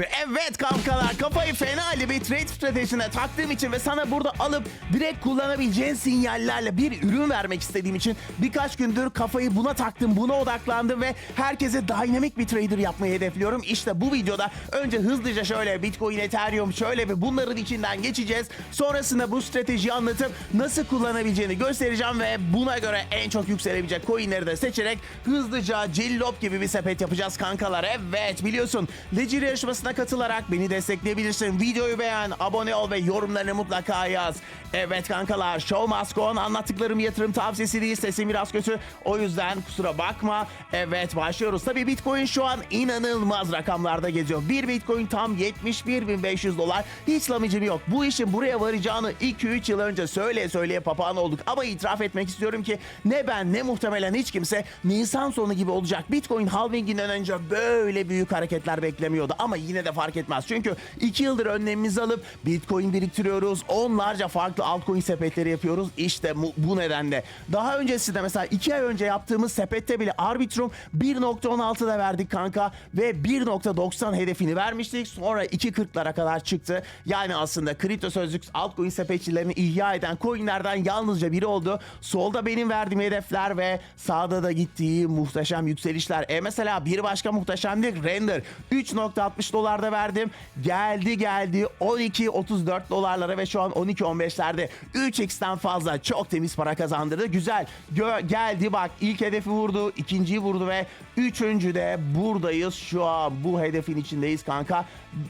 Ve evet kankalar kafayı fena halde bir trade stratejisine taktığım için ve sana burada alıp direkt kullanabileceğin sinyallerle bir ürün vermek istediğim için birkaç gündür kafayı buna taktım, buna odaklandım ve herkese dinamik bir trader yapmayı hedefliyorum. İşte bu videoda önce hızlıca şöyle Bitcoin, Ethereum şöyle ve bunların içinden geçeceğiz. Sonrasında bu stratejiyi anlatıp nasıl kullanabileceğini göstereceğim ve buna göre en çok yükselebilecek coinleri de seçerek hızlıca cillop gibi bir sepet yapacağız kankalar. Evet biliyorsun Ledger yarışmasına katılarak beni destekleyebilirsin. Videoyu beğen, abone ol ve yorumlarını mutlaka yaz. Evet kankalar Show Must Go On anlattıklarım yatırım tavsiyesi değil. Sesim biraz kötü. O yüzden kusura bakma. Evet başlıyoruz. Tabii Bitcoin şu an inanılmaz rakamlarda geziyor. Bir Bitcoin tam 71.500 dolar. Hiç lamıcım yok. Bu işin buraya varacağını 2-3 yıl önce söyleye söyleye papağan olduk. Ama itiraf etmek istiyorum ki ne ben ne muhtemelen hiç kimse Nisan sonu gibi olacak. Bitcoin halvinginden önce böyle büyük hareketler beklemiyordu. Ama yine de fark etmez. Çünkü 2 yıldır önlemimizi alıp Bitcoin biriktiriyoruz. Onlarca farklı altcoin sepetleri yapıyoruz. İşte bu, nedenle. Daha öncesinde mesela 2 ay önce yaptığımız sepette bile Arbitrum 1.16'da verdik kanka ve 1.90 hedefini vermiştik. Sonra 2.40'lara kadar çıktı. Yani aslında kripto sözlük altcoin sepetçilerini ihya eden coinlerden yalnızca biri oldu. Solda benim verdiğim hedefler ve sağda da gittiği muhteşem yükselişler. E mesela bir başka muhteşemlik Render. 3.60 dolarda verdim. Geldi geldi 12.34 dolarlara ve şu an 12.15'lerde 3x'ten fazla çok temiz para kazandırdı. Güzel. Gö- geldi bak ilk hedefi vurdu, ikinciyi vurdu ve üçüncü de buradayız. Şu an bu hedefin içindeyiz kanka.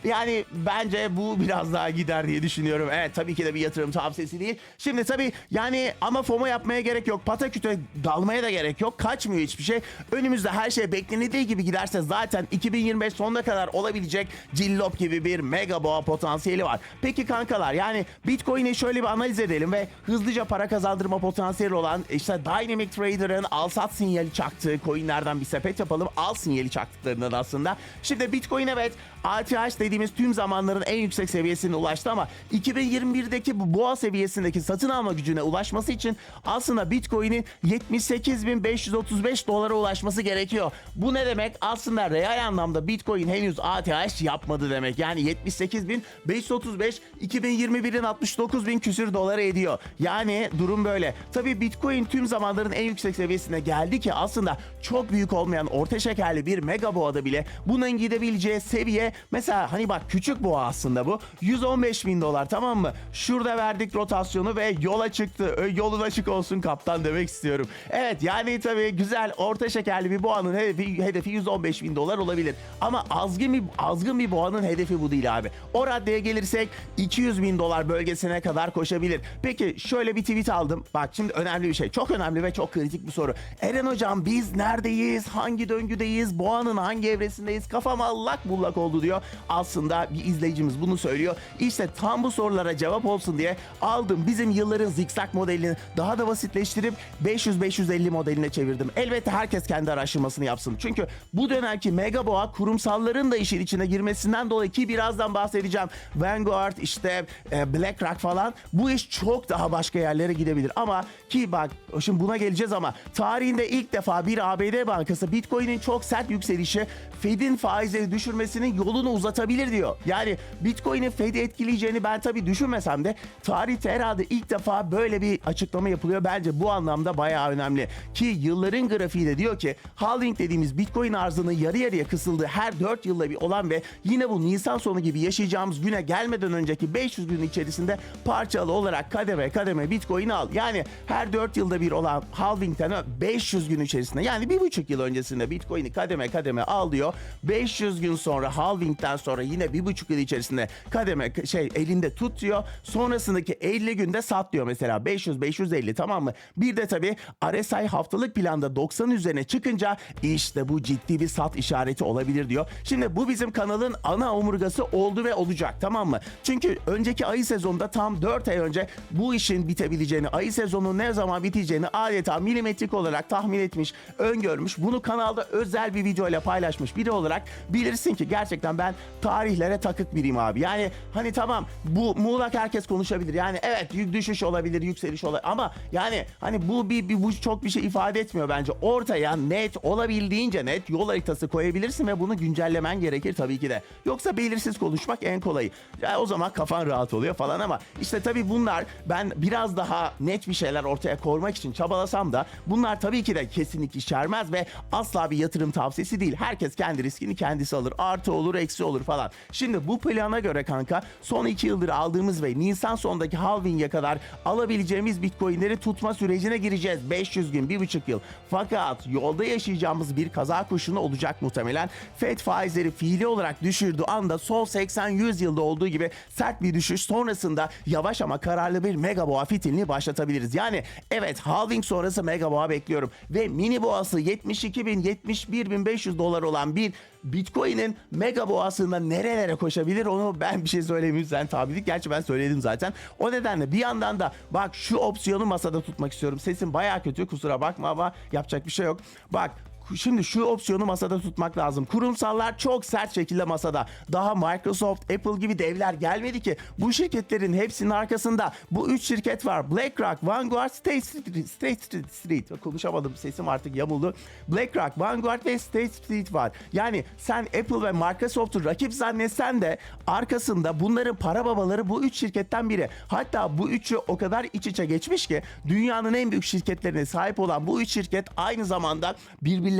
Yani bence bu biraz daha gider diye düşünüyorum. Evet tabii ki de bir yatırım tavsiyesi değil. Şimdi tabii yani ama FOMO yapmaya gerek yok. Pataküte dalmaya da gerek yok. Kaçmıyor hiçbir şey. Önümüzde her şey beklenildiği gibi giderse zaten 2025 sonuna kadar olabilecek cillop gibi bir mega boğa potansiyeli var. Peki kankalar yani Bitcoin'i şöyle bir analiz edelim ve hızlıca para kazandırma potansiyeli olan işte Dynamic Trader'ın al sat sinyali çaktığı coinlerden bir sepet yapalım. Al sinyali çaktıklarından aslında. Şimdi Bitcoin evet ATH dediğimiz tüm zamanların en yüksek seviyesine ulaştı ama 2021'deki bu boğa seviyesindeki satın alma gücüne ulaşması için aslında Bitcoin'in 78.535 dolara ulaşması gerekiyor. Bu ne demek? Aslında reel anlamda Bitcoin henüz ATH yapmadı demek. Yani 78.535 2021'in 69.000 küsür dolara ediyor. Yani durum böyle. Tabii Bitcoin tüm zamanların en yüksek seviyesine geldi ki aslında çok büyük olmayan orta şekerli bir mega boğada bile bunun gidebileceği seviye mesela hani bak küçük boğa aslında bu 115 bin dolar tamam mı? Şurada verdik rotasyonu ve yola çıktı. Ö, Yolun açık olsun kaptan demek istiyorum. Evet yani tabii güzel orta şekerli bir boğanın hedefi, hedefi 115 bin dolar olabilir. Ama azgın bir, azgın bir boğanın hedefi bu değil abi. O raddeye gelirsek 200 bin dolar bölgesine kadar koşabilir. Peki şöyle bir tweet aldım. Bak şimdi önemli bir şey. Çok önemli ve çok kritik bir soru. Eren hocam biz neredeyiz? Hangi döngüdeyiz? Boğanın hangi evresindeyiz? Kafam allak bullak oldu diyor. Aslında bir izleyicimiz bunu söylüyor. İşte tam bu sorulara cevap olsun diye aldım. Bizim yılların zikzak modelini daha da basitleştirip 500-550 modeline çevirdim. Elbette herkes kendi araştırmasını yapsın. Çünkü bu dönemki mega boğa kurumsalların da işin içine girmesinden dolayı ki birazdan bahsedeceğim. Vanguard işte e, BlackRock falan bu iş çok daha başka yerlere gidebilir. Ama ki bak şimdi buna geleceğiz ama tarihinde ilk defa bir ABD bankası Bitcoin'in çok sert yükselişi Fed'in faizleri düşürmesinin yolunu uzatabilir diyor. Yani Bitcoin'in Fed'i etkileyeceğini ben tabii düşünmesem de tarihte herhalde ilk defa böyle bir açıklama yapılıyor. Bence bu anlamda bayağı önemli. Ki yılların grafiği de diyor ki halving dediğimiz Bitcoin arzının yarı yarıya kısıldığı her 4 yılda bir olan ve yine bu Nisan sonu gibi yaşayacağımız güne gelmeden önceki 500 gün içerisinde parçalı olarak kademe kademe Bitcoin'i al. Yani her 4 yılda bir olan halvingten 500 gün içerisinde yani bir buçuk yıl öncesinde Bitcoin'i kademe kademe al diyor. 500 gün sonra halvingten sonra yine bir buçuk yıl içerisinde kademe şey elinde tut diyor. Sonrasındaki 50 günde sat diyor mesela 500 550 tamam mı? Bir de tabii RSI haftalık planda 90 üzerine çıkınca işte bu ciddi bir sat işareti olabilir diyor. Şimdi bu bizim kanalın ana omurgası oldu ve olacak tamam mı? Çünkü önceki ayı sezonunda tam 4 ay önce bu işin bitebileceğini, ayı sezonun ne zaman biteceğini adeta milimetrik olarak tahmin etmiş, öngörmüş. Bunu kanalda özel bir video ile paylaşmış biri olarak bilirsin ki gerçekten ben tarihlere takık biriyim abi. Yani hani tamam bu muğlak herkes konuşabilir. Yani evet düşüş olabilir, yükseliş olabilir ama yani hani bu bir, bir bu çok bir şey ifade etmiyor bence. Ortaya net olabildiğince net yol haritası koyabilirsin ve bunu güncellemen gerekir tabii ki. Yoksa belirsiz konuşmak en kolayı. Ya o zaman kafan rahat oluyor falan ama işte tabii bunlar ben biraz daha net bir şeyler ortaya koymak için çabalasam da bunlar tabii ki de kesinlik içermez ve asla bir yatırım tavsiyesi değil. Herkes kendi riskini kendisi alır. Artı olur, eksi olur falan. Şimdi bu plana göre kanka son iki yıldır aldığımız ve Nisan sonundaki halving'e kadar alabileceğimiz bitcoinleri tutma sürecine gireceğiz. 500 gün, bir buçuk yıl. Fakat yolda yaşayacağımız bir kaza kuşunu olacak muhtemelen. Fed faizleri fiili olarak düşürdüğü anda son 80-100 yılda olduğu gibi sert bir düşüş sonrasında yavaş ama kararlı bir mega boğa fitilini başlatabiliriz. Yani evet halving sonrası mega boğa bekliyorum ve mini boğası 72 bin 71 bin 500 dolar olan bir Bitcoin'in mega boğasında nerelere koşabilir onu ben bir şey söylemeyeyim sen tabilik. Gerçi ben söyledim zaten. O nedenle bir yandan da bak şu opsiyonu masada tutmak istiyorum. Sesim baya kötü kusura bakma ama yapacak bir şey yok. Bak Şimdi şu opsiyonu masada tutmak lazım. Kurumsallar çok sert şekilde masada. Daha Microsoft, Apple gibi devler gelmedi ki. Bu şirketlerin hepsinin arkasında bu üç şirket var. BlackRock, Vanguard, State Street. State Street, Street. Konuşamadım sesim artık yamuldu. BlackRock, Vanguard ve State Street var. Yani sen Apple ve Microsoft'u rakip zannetsen de arkasında bunların para babaları bu üç şirketten biri. Hatta bu üçü o kadar iç içe geçmiş ki dünyanın en büyük şirketlerine sahip olan bu üç şirket aynı zamanda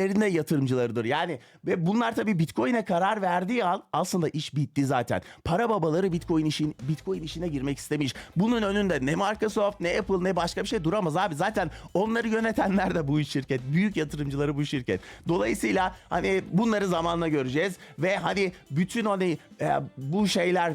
birbirlerine yatırımcılarıdır. Yani ve bunlar tabii Bitcoin'e karar verdiği an aslında iş bitti zaten. Para babaları Bitcoin işin Bitcoin işine girmek istemiş. Bunun önünde ne Microsoft ne Apple ne başka bir şey duramaz abi. Zaten onları yönetenler de bu şirket. Büyük yatırımcıları bu şirket. Dolayısıyla hani bunları zamanla göreceğiz ve hani bütün hani e, bu şeyler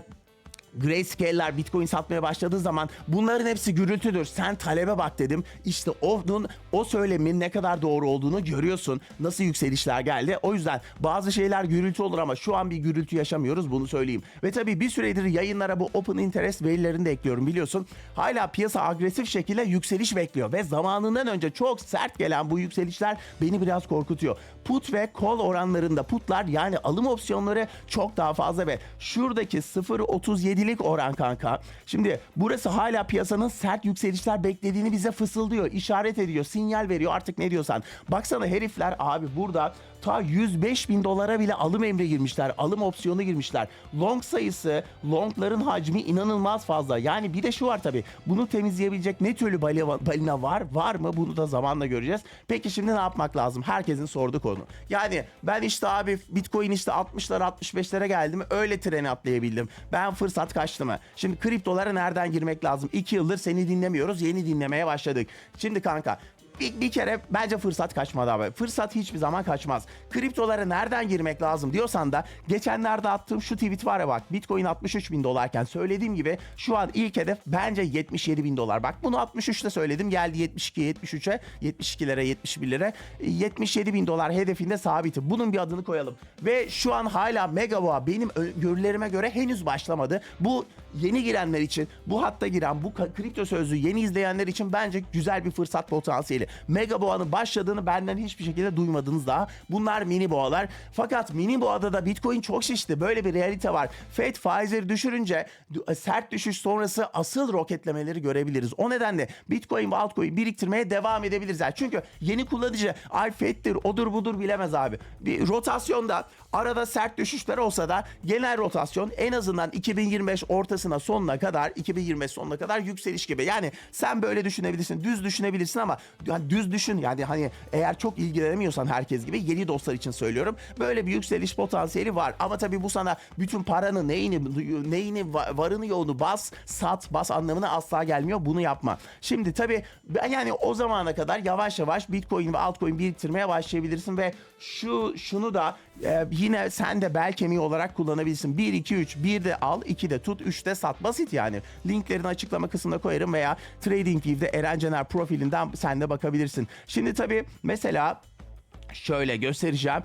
Grayscale'ler Bitcoin satmaya başladığı zaman bunların hepsi gürültüdür. Sen talebe bak dedim. İşte onun o söylemin ne kadar doğru olduğunu görüyorsun. Nasıl yükselişler geldi. O yüzden bazı şeyler gürültü olur ama şu an bir gürültü yaşamıyoruz bunu söyleyeyim. Ve tabii bir süredir yayınlara bu open interest verilerini de ekliyorum biliyorsun. Hala piyasa agresif şekilde yükseliş bekliyor ve zamanından önce çok sert gelen bu yükselişler beni biraz korkutuyor. Put ve call oranlarında putlar yani alım opsiyonları çok daha fazla ve şuradaki 0.37'lik oran kanka. Şimdi burası hala piyasanın sert yükselişler beklediğini bize fısıldıyor, işaret ediyor, sinyal veriyor artık ne diyorsan. Baksana herifler abi burada ta 105 bin dolara bile alım emri girmişler. Alım opsiyonu girmişler. Long sayısı, longların hacmi inanılmaz fazla. Yani bir de şu var tabii. Bunu temizleyebilecek ne türlü balina var? Var mı? Bunu da zamanla göreceğiz. Peki şimdi ne yapmak lazım? Herkesin sorduğu konu. Yani ben işte abi Bitcoin işte 60'lara 65'lere geldim. Öyle treni atlayabildim. Ben fırsat kaçtı mı? Şimdi kriptolara nereden girmek lazım? 2 yıldır seni dinlemiyoruz. Yeni dinlemeye başladık. Şimdi kanka bir, bir kere bence fırsat kaçmadı abi. Fırsat hiçbir zaman kaçmaz. Kriptolara nereden girmek lazım diyorsan da geçenlerde attığım şu tweet var ya bak Bitcoin 63 bin dolarken söylediğim gibi şu an ilk hedef bence 77 bin dolar. Bak bunu 63'te söyledim geldi 72 73'e 72'lere 71'lere 77 bin dolar hedefinde sabiti. Bunun bir adını koyalım. Ve şu an hala Megaboğa benim görülerime göre henüz başlamadı. Bu yeni girenler için bu hatta giren bu kripto sözlüğü yeni izleyenler için bence güzel bir fırsat potansiyeli. Mega boğanın başladığını benden hiçbir şekilde duymadınız daha. Bunlar mini boğalar. Fakat mini boğada da Bitcoin çok şişti. Böyle bir realite var. Fed faizleri düşürünce d- sert düşüş sonrası asıl roketlemeleri görebiliriz. O nedenle Bitcoin ve altcoin biriktirmeye devam edebiliriz. Yani çünkü yeni kullanıcı ay Fed'dir odur budur bilemez abi. Bir rotasyonda arada sert düşüşler olsa da genel rotasyon en azından 2025 ortasına sonuna kadar 2025 sonuna kadar yükseliş gibi. Yani sen böyle düşünebilirsin. Düz düşünebilirsin ama yani düz düşün. Yani hani eğer çok ilgilenemiyorsan herkes gibi yeni dostlar için söylüyorum. Böyle bir yükseliş potansiyeli var. Ama tabii bu sana bütün paranı neyini neyini va- varını yoğunu bas sat bas anlamına asla gelmiyor. Bunu yapma. Şimdi tabii ben yani o zamana kadar yavaş yavaş Bitcoin ve altcoin biriktirmeye başlayabilirsin ve şu şunu da e, yine sen de bel kemiği olarak kullanabilirsin. 1 2 3 1 de al, 2 de tut, 3 de sat. Basit yani. Linklerini açıklama kısmına koyarım veya TradingView'de Eren Cener profilinden sen de bakabilirsin. Şimdi tabii mesela Şöyle göstereceğim.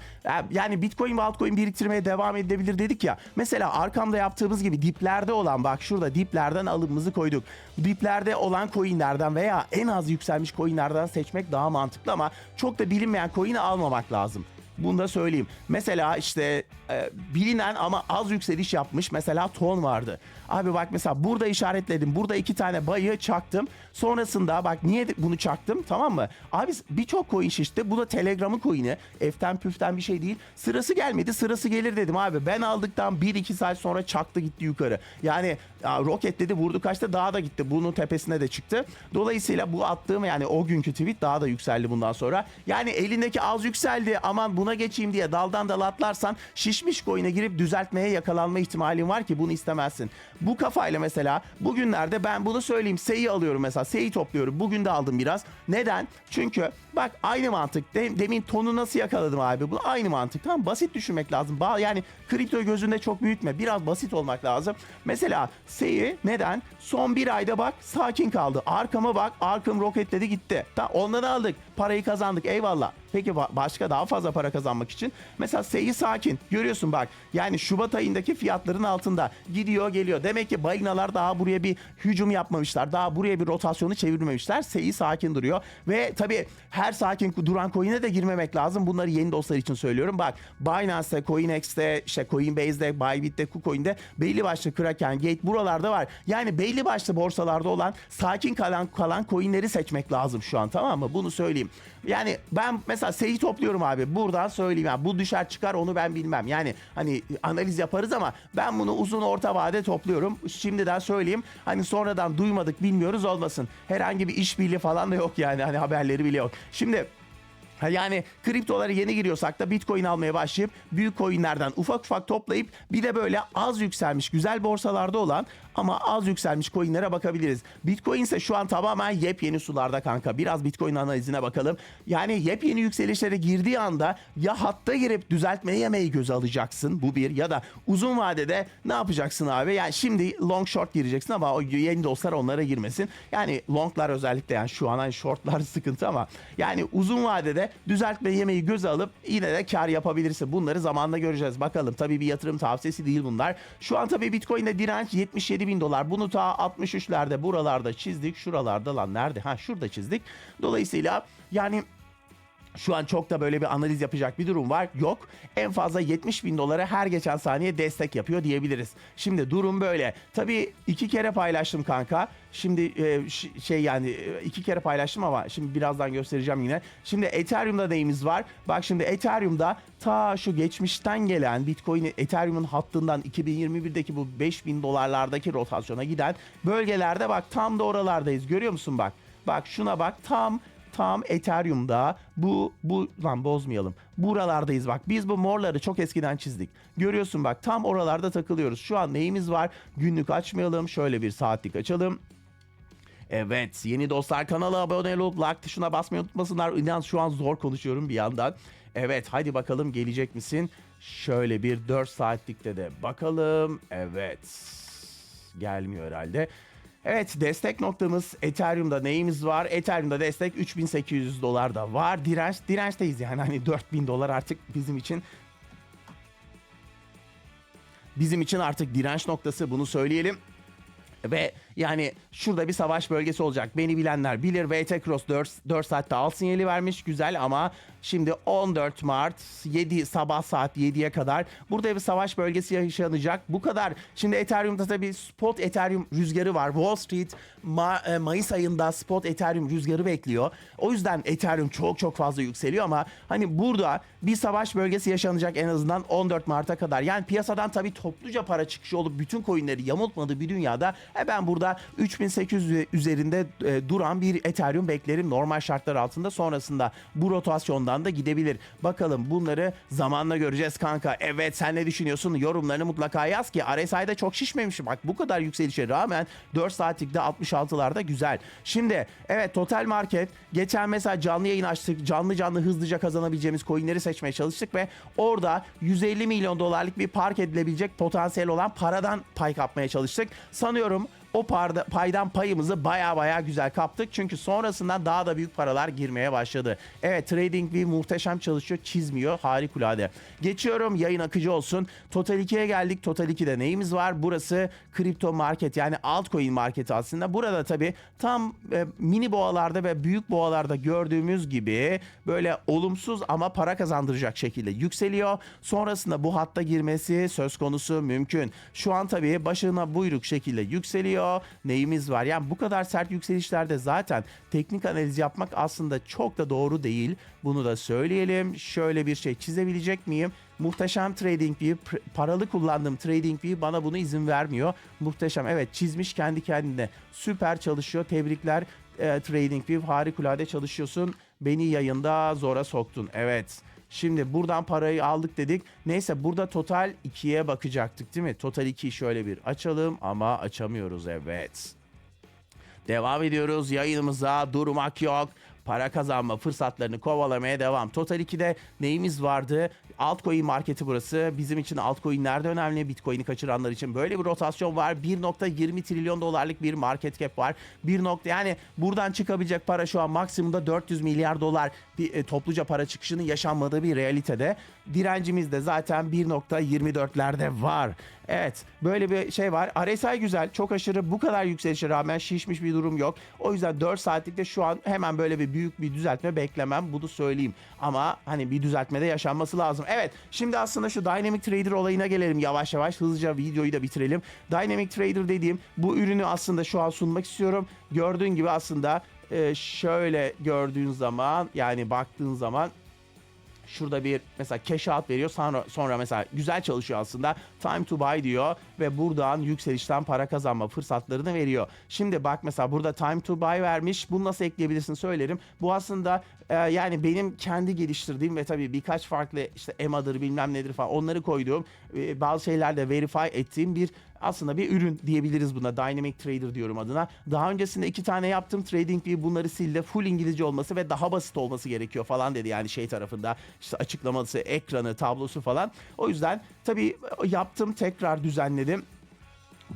Yani Bitcoin ve altcoin biriktirmeye devam edebilir dedik ya. Mesela arkamda yaptığımız gibi diplerde olan bak şurada diplerden alımımızı koyduk. Diplerde olan coinlerden veya en az yükselmiş coinlerden seçmek daha mantıklı ama çok da bilinmeyen coin'i almamak lazım. Bunu da söyleyeyim. Mesela işte e, bilinen ama az yükseliş yapmış mesela ton vardı. Abi bak mesela burada işaretledim. Burada iki tane bayı çaktım. Sonrasında bak niye bunu çaktım tamam mı? Abi birçok coin şişti. Bu da Telegram'ın coin'i. Eften püften bir şey değil. Sırası gelmedi. Sırası gelir dedim abi. Ben aldıktan 1-2 saat sonra çaktı gitti yukarı. Yani ya, roket dedi vurdu kaçtı daha da gitti. Bunun tepesine de çıktı. Dolayısıyla bu attığım yani o günkü tweet daha da yükseldi bundan sonra. Yani elindeki az yükseldi aman buna geçeyim diye daldan dala atlarsan şişmiş coin'e girip düzeltmeye yakalanma ihtimalin var ki bunu istemezsin. Bu kafayla mesela bugünlerde ben bunu söyleyeyim. Seyi alıyorum mesela. Seyi topluyorum. Bugün de aldım biraz. Neden? Çünkü bak aynı mantık. De- demin tonu nasıl yakaladım abi? Bu aynı mantık. Tamam basit düşünmek lazım. Yani kripto gözünde çok büyütme. Biraz basit olmak lazım. Mesela Seyi neden? Son bir ayda bak sakin kaldı. Arkama bak. Arkam roketledi gitti. Tamam onları aldık. Parayı kazandık. Eyvallah. Peki ba- başka daha fazla para kazanmak için mesela Seyi sakin. Görüyorsun bak. Yani Şubat ayındaki fiyatların altında gidiyor geliyor. Demek ki balinalar daha buraya bir hücum yapmamışlar. Daha buraya bir rotasyonu çevirmemişler. Seyi sakin duruyor. Ve tabii her sakin duran coin'e de girmemek lazım. Bunları yeni dostlar için söylüyorum. Bak Binance'te, CoinEx'te, işte Coinbase'de, Bybit'te, KuCoin'de belli başlı Kraken, Gate buralarda var. Yani belli başlı borsalarda olan sakin kalan kalan coin'leri seçmek lazım şu an tamam mı? Bunu söyleyeyim. Yani ben mesela seyi topluyorum abi. Buradan söyleyeyim. Yani bu düşer çıkar onu ben bilmem. Yani hani analiz yaparız ama ben bunu uzun orta vade topluyorum. Şimdiden söyleyeyim. Hani sonradan duymadık bilmiyoruz olmasın. Herhangi bir işbirliği falan da yok yani. Hani haberleri bile yok. Şimdi Yani kriptolara yeni giriyorsak da bitcoin almaya başlayıp büyük coinlerden ufak ufak toplayıp bir de böyle az yükselmiş güzel borsalarda olan ama az yükselmiş coinlere bakabiliriz. Bitcoin ise şu an tamamen yepyeni sularda kanka. Biraz bitcoin analizine bakalım. Yani yepyeni yükselişlere girdiği anda ya hatta girip düzeltmeye yemeyi göze alacaksın bu bir ya da uzun vadede ne yapacaksın abi? Yani şimdi long short gireceksin ama o yeni dostlar onlara girmesin. Yani longlar özellikle yani şu an hani shortlar sıkıntı ama yani uzun vadede düzeltme yemeyi göze alıp yine de kar yapabilirsin. Bunları zamanla göreceğiz. Bakalım tabii bir yatırım tavsiyesi değil bunlar. Şu an tabii Bitcoin'de direnç 77 bin dolar. Bunu ta 63'lerde buralarda çizdik. Şuralarda lan nerede? Ha şurada çizdik. Dolayısıyla yani şu an çok da böyle bir analiz yapacak bir durum var. Yok. En fazla 70 bin dolara her geçen saniye destek yapıyor diyebiliriz. Şimdi durum böyle. Tabii iki kere paylaştım kanka. Şimdi e, şey yani e, iki kere paylaştım ama şimdi birazdan göstereceğim yine. Şimdi Ethereum'da neyimiz var? Bak şimdi Ethereum'da ta şu geçmişten gelen Bitcoin Ethereum'un hattından 2021'deki bu 5000 dolarlardaki rotasyona giden bölgelerde bak tam da oralardayız. Görüyor musun bak? Bak şuna bak tam tam Ethereum'da bu bu lan bozmayalım. Buralardayız bak. Biz bu morları çok eskiden çizdik. Görüyorsun bak tam oralarda takılıyoruz. Şu an neyimiz var? Günlük açmayalım. Şöyle bir saatlik açalım. Evet yeni dostlar kanala abone olup like tuşuna basmayı unutmasınlar. İnan şu an zor konuşuyorum bir yandan. Evet hadi bakalım gelecek misin? Şöyle bir 4 saatlikte de bakalım. Evet gelmiyor herhalde. Evet destek noktamız Ethereum'da neyimiz var? Ethereum'da destek 3800 dolar da var. Direnç dirençteyiz yani hani 4000 dolar artık bizim için bizim için artık direnç noktası bunu söyleyelim. Ve yani şurada bir savaş bölgesi olacak. Beni bilenler bilir. VT Cross 4, 4 saatte al sinyali vermiş. Güzel ama şimdi 14 Mart 7 sabah saat 7'ye kadar burada bir savaş bölgesi yaşanacak. Bu kadar. Şimdi Ethereum'da tabii spot Ethereum rüzgarı var. Wall Street Ma- e, Mayıs ayında spot Ethereum rüzgarı bekliyor. O yüzden Ethereum çok çok fazla yükseliyor ama hani burada bir savaş bölgesi yaşanacak en azından 14 Mart'a kadar. Yani piyasadan tabii topluca para çıkışı olup bütün coinleri yamultmadığı bir dünyada e ben burada 3800 üzerinde e, duran bir Ethereum beklerim normal şartlar altında. Sonrasında bu rotasyondan da gidebilir. Bakalım bunları zamanla göreceğiz kanka. Evet sen ne düşünüyorsun? Yorumlarını mutlaka yaz ki RSI'de çok şişmemiş. Bak bu kadar yükselişe rağmen 4 saatlikte 66'larda güzel. Şimdi evet Total Market geçen mesela canlı yayın açtık. Canlı canlı hızlıca kazanabileceğimiz coinleri seçmeye çalıştık ve orada 150 milyon dolarlık bir park edilebilecek potansiyel olan paradan pay kapmaya çalıştık. Sanıyorum o parda, paydan payımızı baya baya güzel kaptık. Çünkü sonrasından daha da büyük paralar girmeye başladı. Evet TradingView muhteşem çalışıyor. Çizmiyor. Harikulade. Geçiyorum yayın akıcı olsun. Total 2'ye geldik. Total 2'de neyimiz var? Burası kripto market yani altcoin marketi aslında. Burada tabii tam e, mini boğalarda ve büyük boğalarda gördüğümüz gibi böyle olumsuz ama para kazandıracak şekilde yükseliyor. Sonrasında bu hatta girmesi söz konusu mümkün. Şu an tabii başına buyruk şekilde yükseliyor. Neyimiz var? Yani bu kadar sert yükselişlerde zaten teknik analiz yapmak aslında çok da doğru değil. Bunu da söyleyelim. Şöyle bir şey çizebilecek miyim? Muhteşem TradingView, pr- paralı kullandığım TradingView bana bunu izin vermiyor. Muhteşem. Evet çizmiş kendi kendine. Süper çalışıyor. Tebrikler e, TradingView. Harikulade çalışıyorsun. Beni yayında zora soktun. Evet. Şimdi buradan parayı aldık dedik. Neyse burada total 2'ye bakacaktık değil mi? Total 2'yi şöyle bir açalım ama açamıyoruz evet. Devam ediyoruz yayınımıza durmak yok. Para kazanma fırsatlarını kovalamaya devam. Total 2'de neyimiz vardı? Altcoin marketi burası. Bizim için altcoin'ler de önemli. Bitcoin'i kaçıranlar için böyle bir rotasyon var. 1.20 trilyon dolarlık bir market cap var. 1. nokta- yani buradan çıkabilecek para şu an maksimumda 400 milyar dolar bir e, topluca para çıkışının yaşanmadığı bir realitede. Direncimiz de zaten 1.24'lerde var. Evet böyle bir şey var. RSI güzel. Çok aşırı bu kadar yükselişe rağmen şişmiş bir durum yok. O yüzden 4 saatlikte şu an hemen böyle bir büyük bir düzeltme beklemem. Bunu söyleyeyim. Ama hani bir düzeltme de yaşanması lazım. Evet şimdi aslında şu Dynamic Trader olayına gelelim yavaş yavaş. Hızlıca videoyu da bitirelim. Dynamic Trader dediğim bu ürünü aslında şu an sunmak istiyorum. Gördüğün gibi aslında e, şöyle gördüğün zaman yani baktığın zaman Şurada bir mesela cash out veriyor sonra, sonra mesela güzel çalışıyor aslında. Time to buy diyor ve buradan yükselişten para kazanma fırsatlarını veriyor. Şimdi bak mesela burada time to buy vermiş bunu nasıl ekleyebilirsin söylerim. Bu aslında e, yani benim kendi geliştirdiğim ve tabii birkaç farklı işte EMA'dır bilmem nedir falan onları koyduğum e, bazı şeylerde verify ettiğim bir aslında bir ürün diyebiliriz buna. Dynamic Trader diyorum adına. Daha öncesinde iki tane yaptım. TradingView bunları sildi. Full İngilizce olması ve daha basit olması gerekiyor falan dedi yani şey tarafında. işte açıklaması, ekranı, tablosu falan. O yüzden tabii yaptım tekrar düzenledim.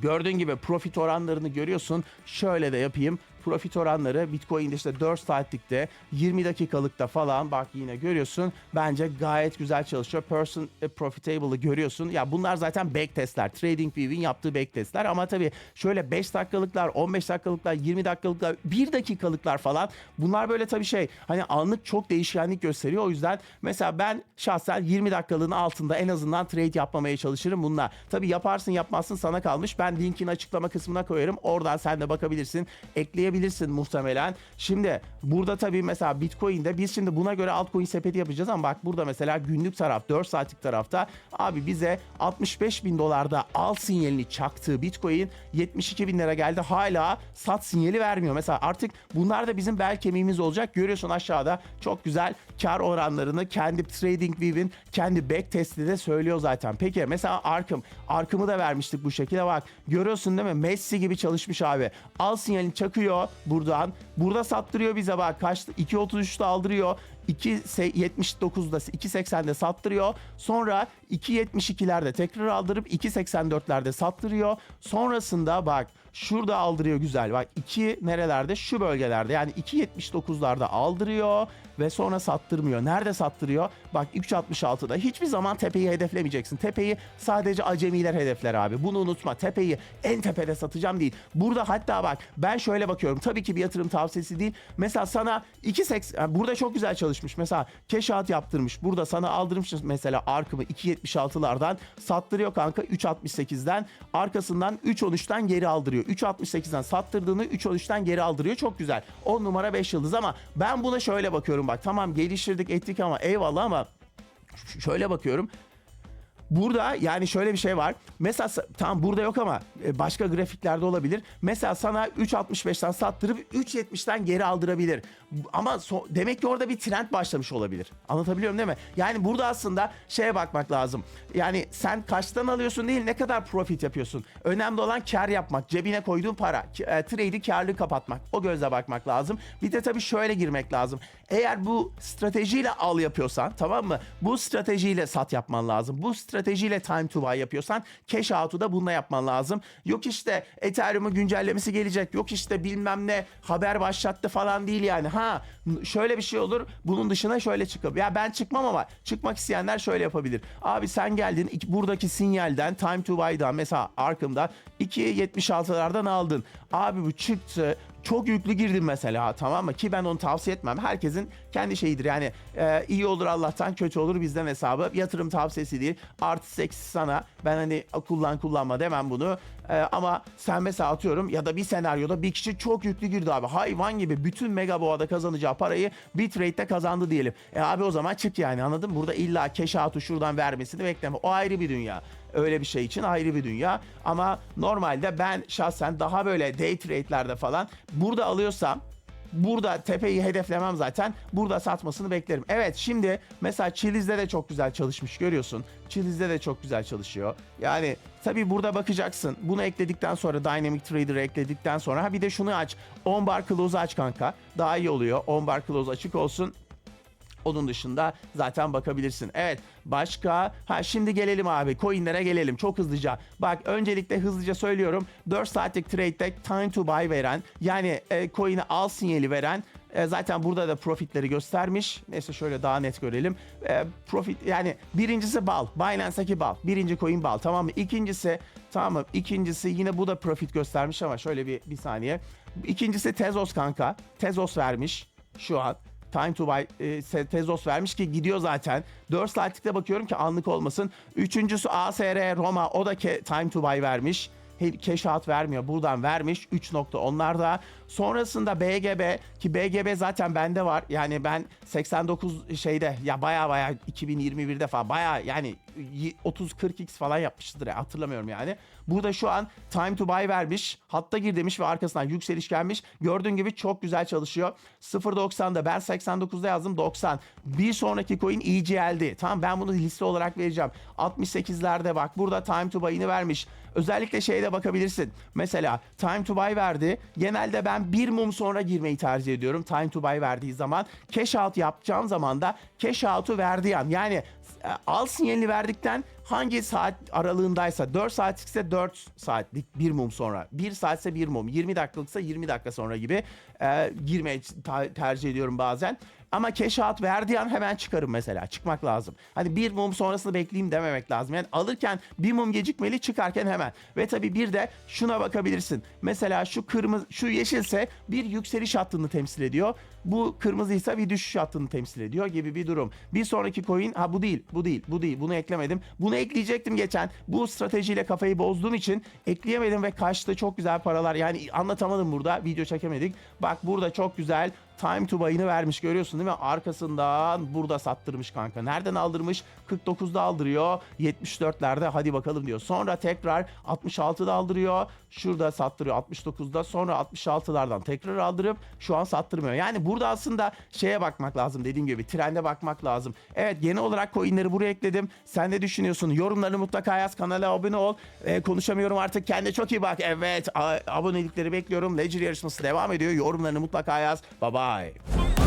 Gördüğün gibi profit oranlarını görüyorsun. Şöyle de yapayım. Profit oranları Bitcoin'de işte 4 saatlikte 20 dakikalıkta falan bak yine görüyorsun. Bence gayet güzel çalışıyor. Person Profitable'ı görüyorsun. Ya bunlar zaten back testler. TradingView'in yaptığı back testler ama tabii şöyle 5 dakikalıklar, 15 dakikalıklar, 20 dakikalıklar, 1 dakikalıklar falan bunlar böyle tabii şey hani anlık çok değişkenlik gösteriyor. O yüzden mesela ben şahsen 20 dakikalığın altında en azından trade yapmamaya çalışırım bununla. Tabii yaparsın yapmazsın sana kalmış. Ben linkin açıklama kısmına koyarım. Oradan sen de bakabilirsin. Ekleyebilirsin muhtemelen. Şimdi burada tabii mesela Bitcoin'de biz şimdi buna göre altcoin sepeti yapacağız ama bak burada mesela günlük taraf 4 saatlik tarafta abi bize 65 bin dolarda al sinyalini çaktığı Bitcoin 72 bin lira geldi hala sat sinyali vermiyor. Mesela artık bunlar da bizim bel kemiğimiz olacak. Görüyorsun aşağıda çok güzel kar oranlarını kendi TradingView'in kendi back testi de söylüyor zaten. Peki mesela Arkım. Arkım'ı da vermiştik bu şekilde bak. Görüyorsun değil mi? Messi gibi çalışmış abi. Al sinyalini çakıyor buradan. Burada sattırıyor bize bak. Kaçtı? 2.33'te aldırıyor. 2.79'da 2.80'de sattırıyor. Sonra 2.72'lerde tekrar aldırıp 2.84'lerde sattırıyor. Sonrasında bak şurada aldırıyor güzel. Bak 2 nerelerde? Şu bölgelerde. Yani 2.79'larda aldırıyor ve sonra sattırmıyor. Nerede sattırıyor? Bak 3.66'da. Hiçbir zaman tepeyi hedeflemeyeceksin. Tepeyi sadece acemiler hedefler abi. Bunu unutma. Tepeyi en tepede satacağım değil. Burada hatta bak ben şöyle bakıyorum. Tabii ki bir yatırım tavsiyesi değil. Mesela sana 2.80 yani burada çok güzel çalışmış. Mesela out yaptırmış. Burada sana aldırmış mesela arkımı 2.76'lardan sattırıyor kanka 3.68'den. Arkasından 3.13'ten geri aldırıyor. 3.68'den sattırdığını 3.13'ten geri aldırıyor. Çok güzel. 10 numara 5 yıldız ama ben buna şöyle bakıyorum bak. Tamam geliştirdik ettik ama eyvallah ama şöyle bakıyorum. Burada yani şöyle bir şey var. Mesela tamam burada yok ama e, başka grafiklerde olabilir. Mesela sana 3.65'ten sattırıp 3.70'ten geri aldırabilir. Ama so- demek ki orada bir trend başlamış olabilir. Anlatabiliyorum değil mi? Yani burada aslında şeye bakmak lazım. Yani sen kaçtan alıyorsun değil ne kadar profit yapıyorsun. Önemli olan kar yapmak. Cebine koyduğun para. E, trade'i karlı kapatmak. O gözle bakmak lazım. Bir de tabii şöyle girmek lazım. Eğer bu stratejiyle al yapıyorsan tamam mı? Bu stratejiyle sat yapman lazım. Bu strateji stratejiyle time to buy yapıyorsan cash out'u da bununla yapman lazım. Yok işte Ethereum'un güncellemesi gelecek. Yok işte bilmem ne haber başlattı falan değil yani. Ha şöyle bir şey olur. Bunun dışına şöyle çıkıp ya ben çıkmam ama çıkmak isteyenler şöyle yapabilir. Abi sen geldin buradaki sinyalden time to buy'dan mesela Arkham'da 2.76'lardan aldın. Abi bu çıktı çok yüklü girdim mesela tamam mı? Ki ben onu tavsiye etmem. Herkesin kendi şeyidir. Yani e, iyi olur Allah'tan kötü olur bizden hesabı. Yatırım tavsiyesi değil. Artı eksi sana. Ben hani kullan kullanma demem bunu. E, ama sen mesela atıyorum ya da bir senaryoda bir kişi çok yüklü girdi abi. Hayvan gibi bütün mega boğada kazanacağı parayı Bitrate'de kazandı diyelim. E abi o zaman çık yani anladın? Burada illa out'u şuradan vermesini bekleme. O ayrı bir dünya öyle bir şey için ayrı bir dünya. Ama normalde ben şahsen daha böyle day trade'lerde falan burada alıyorsam burada tepeyi hedeflemem zaten. Burada satmasını beklerim. Evet şimdi mesela Chiliz'de de çok güzel çalışmış görüyorsun. Chiliz'de de çok güzel çalışıyor. Yani tabii burada bakacaksın. Bunu ekledikten sonra Dynamic Trader'ı ekledikten sonra ha bir de şunu aç. On bar close'u aç kanka. Daha iyi oluyor. On bar close açık olsun. Onun dışında zaten bakabilirsin. Evet başka ha şimdi gelelim abi coinlere gelelim çok hızlıca. Bak öncelikle hızlıca söylüyorum 4 saatlik trade'de time to buy veren yani e, coin'i al sinyali veren e, zaten burada da profitleri göstermiş. Neyse şöyle daha net görelim. E, profit yani birincisi bal. Binance'daki bal. Birinci coin bal tamam mı? İkincisi tamam mı? İkincisi yine bu da profit göstermiş ama şöyle bir, bir saniye. İkincisi Tezos kanka. Tezos vermiş şu an. Time to buy e, Tezos vermiş ki gidiyor zaten. 4 saatlikte bakıyorum ki anlık olmasın. Üçüncüsü ASR Roma o da ke- time to buy vermiş. Cash out vermiyor. Buradan vermiş. 3 nokta onlar da. Sonrasında BGB ki BGB zaten bende var. Yani ben 89 şeyde ya baya baya 2021'de falan baya yani 30-40x falan yapmıştır ya hatırlamıyorum yani. Burada şu an time to buy vermiş. Hatta gir demiş ve arkasından yükseliş gelmiş. Gördüğün gibi çok güzel çalışıyor. 0.90'da ben 89'da yazdım 90. Bir sonraki coin EGL'di. Tamam ben bunu liste olarak vereceğim. 68'lerde bak burada time to buy'ini vermiş. Özellikle şeyde bakabilirsin. Mesela time to buy verdi. Genelde ben bir mum sonra girmeyi tercih ediyorum. Time to buy verdiği zaman. Cash out yapacağım zaman da cash out'u verdiği an. Yani e, al sinyalini verdikten hangi saat aralığındaysa 4 saatlikse 4 saatlik bir mum sonra 1 saatse bir mum 20 dakikalıksa 20 dakika sonra gibi e, girmeyi tercih ediyorum bazen. Ama out verdiği an hemen çıkarım mesela. Çıkmak lazım. Hani bir mum sonrasını bekleyeyim dememek lazım. Yani alırken bir mum gecikmeli çıkarken hemen. Ve tabii bir de şuna bakabilirsin. Mesela şu kırmızı şu yeşilse bir yükseliş hattını temsil ediyor. Bu kırmızıysa bir düşüş hattını temsil ediyor gibi bir durum. Bir sonraki coin ha bu değil, bu değil, bu değil. Bunu eklemedim. Bunu ekleyecektim geçen. Bu stratejiyle kafayı bozduğum için ekleyemedim ve kaçtı çok güzel paralar. Yani anlatamadım burada. Video çekemedik. Bak burada çok güzel time to buy'ını vermiş görüyorsun değil mi? Arkasından burada sattırmış kanka. Nereden aldırmış? 49'da aldırıyor. 74'lerde hadi bakalım diyor. Sonra tekrar 66'da aldırıyor. Şurada sattırıyor 69'da. Sonra 66'lardan tekrar aldırıp şu an sattırmıyor. Yani burada aslında şeye bakmak lazım dediğim gibi. Trende bakmak lazım. Evet genel olarak coinleri buraya ekledim. Sen ne düşünüyorsun? Yorumlarını mutlaka yaz. Kanala abone ol. Ee, konuşamıyorum artık. Kendine çok iyi bak. Evet abonelikleri bekliyorum. Ledger yarışması devam ediyor. Yorumlarını mutlaka yaz. Bye bye.